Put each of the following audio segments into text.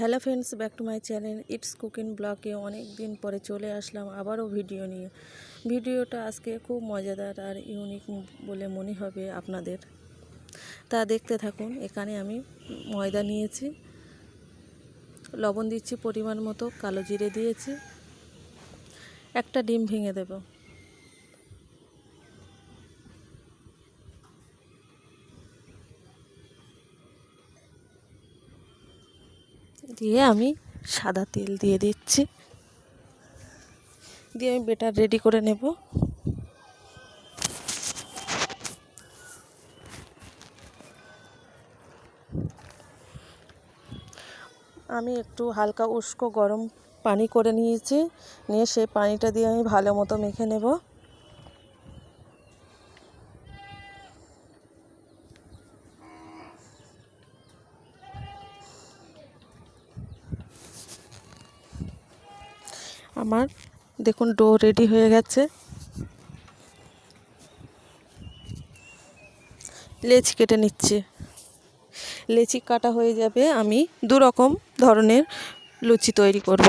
Hello friends back to my channel it's cooking ব্লগে অনেক দিন পরে চলে আসলাম আবারও ভিডিও নিয়ে। ভিডিওটা আজকে খুব মজাদার আর ইউনিক বলে মনে হবে আপনাদের। তা দেখতে থাকুন, এখানে আমি ময়দা নিয়েছি। লবণ দিচ্ছি পরিমাণ মতো, কালো জিরে দিয়েছি। একটা ডিম ভেঙে দেব। দিয়ে আমি সাদা তেল দিয়ে দিচ্ছি। দিয়ে আমি বেটার রেডি করে নেব। আমি একটু হালকা উষ্ক গরম পানি করে নিয়েছি। নিয়ে সেই পানিটা দিয়ে আমি ভালো মতো মেখে নেব। আমার। দেখুন, ডো রেডি হয়ে গেছে। লেচি কেটে নিচ্ছি। লেচি কাটা হয়ে যাবে, আমি দু রকম ধরনের লুচি তৈরি করব।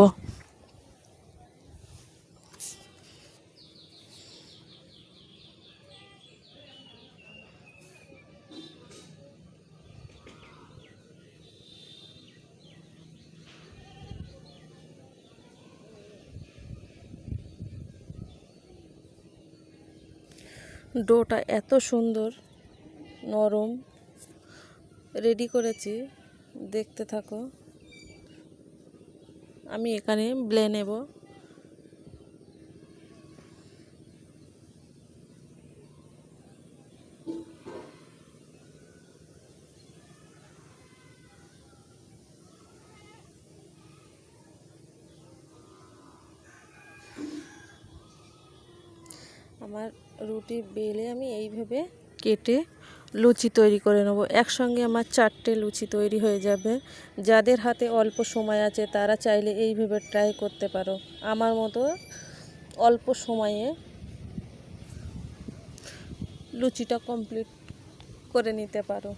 ডোটা এত সুন্দর নরম। রেডি করেছি দেখতে থাকো। আমি এখানে ব্লে নেব। আমার রুটি বেলে আমি এইভাবে কেটে লুচি তৈরি করে নেব। একসঙ্গে আমার চারটে লুচি তৈরি হয়ে যাবে। যাদের হাতে অল্প সময় আছে, তারা চাইলে এইভাবে ট্রাই করতে পারো। আমার মতো অল্প সময়ে লুচিটা কমপ্লিট করে নিতে পারো।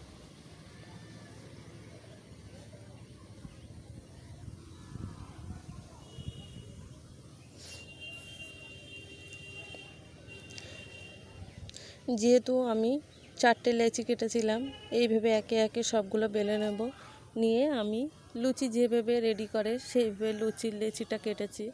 যেহেতু আমি চারটে লেচি কেটেছিলাম এইভাবে একে একে সবগুলো বেলে নেব। নিয়ে আমি লুচি যেভাবে রেডি করে, সেইভাবে লুচির লেচিটা কেটেছি।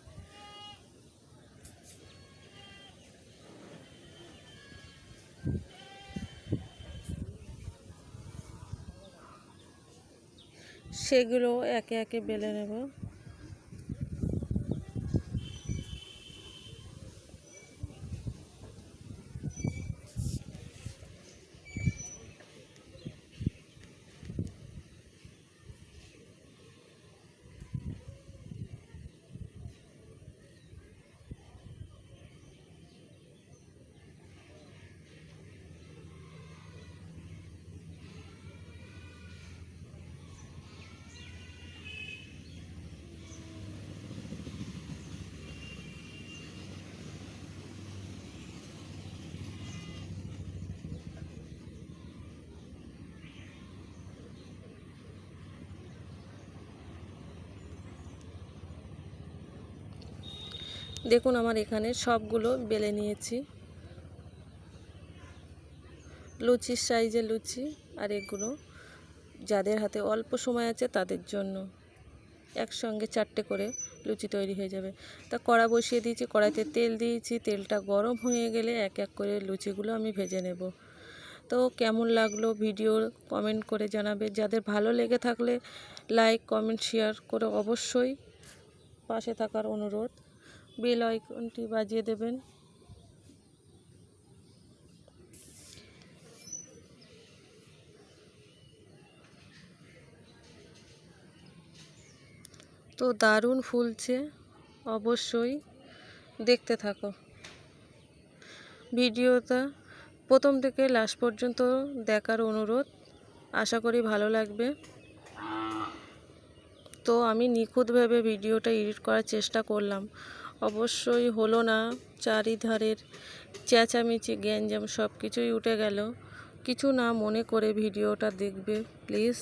সেগুলো একে একে বেলে নেব। দেখুন আমার এখানে সবগুলো বেলে নিয়েছি। লুচির সাইজে লুচি আর এগুলো যাদের হাতে অল্প সময় আছে তাদের জন্য একসঙ্গে চারটে করে লুচি তৈরি হয়ে যাবে। তা কড়া বসিয়ে দিয়েছি, কড়াইতে তেল দিয়েছি, তেলটা গরম হয়ে গেলে এক এক করে লুচিগুলো আমি ভেজে নেব। তো কেমন লাগল ভিডিও কমেন্ট করে জানাবে। যাদের ভালো লেগে থাকলে লাইক, কমেন্ট, শেয়ার করে অবশ্যই পাশে থাকার অনুরোধ। বেল আইকনটি বাজিয়ে দেবেন। তো দারুণ ফুলছে, অবশ্যই দেখতে থাকো। ভিডিওটা প্রথম থেকে লাস্ট পর্যন্ত দেখার অনুরোধ, আশা করি ভালো লাগবে। তো আমি নিখুঁতভাবে ভিডিওটা এডিট করার চেষ্টা করলাম। অবশ্যই হলো না। চারিধারের চেঁচামেচি, গ্যাঞ্জাম সব কিছুই উঠে গেল। কিছু না মনে করে ভিডিওটা দেখবে, প্লিজ।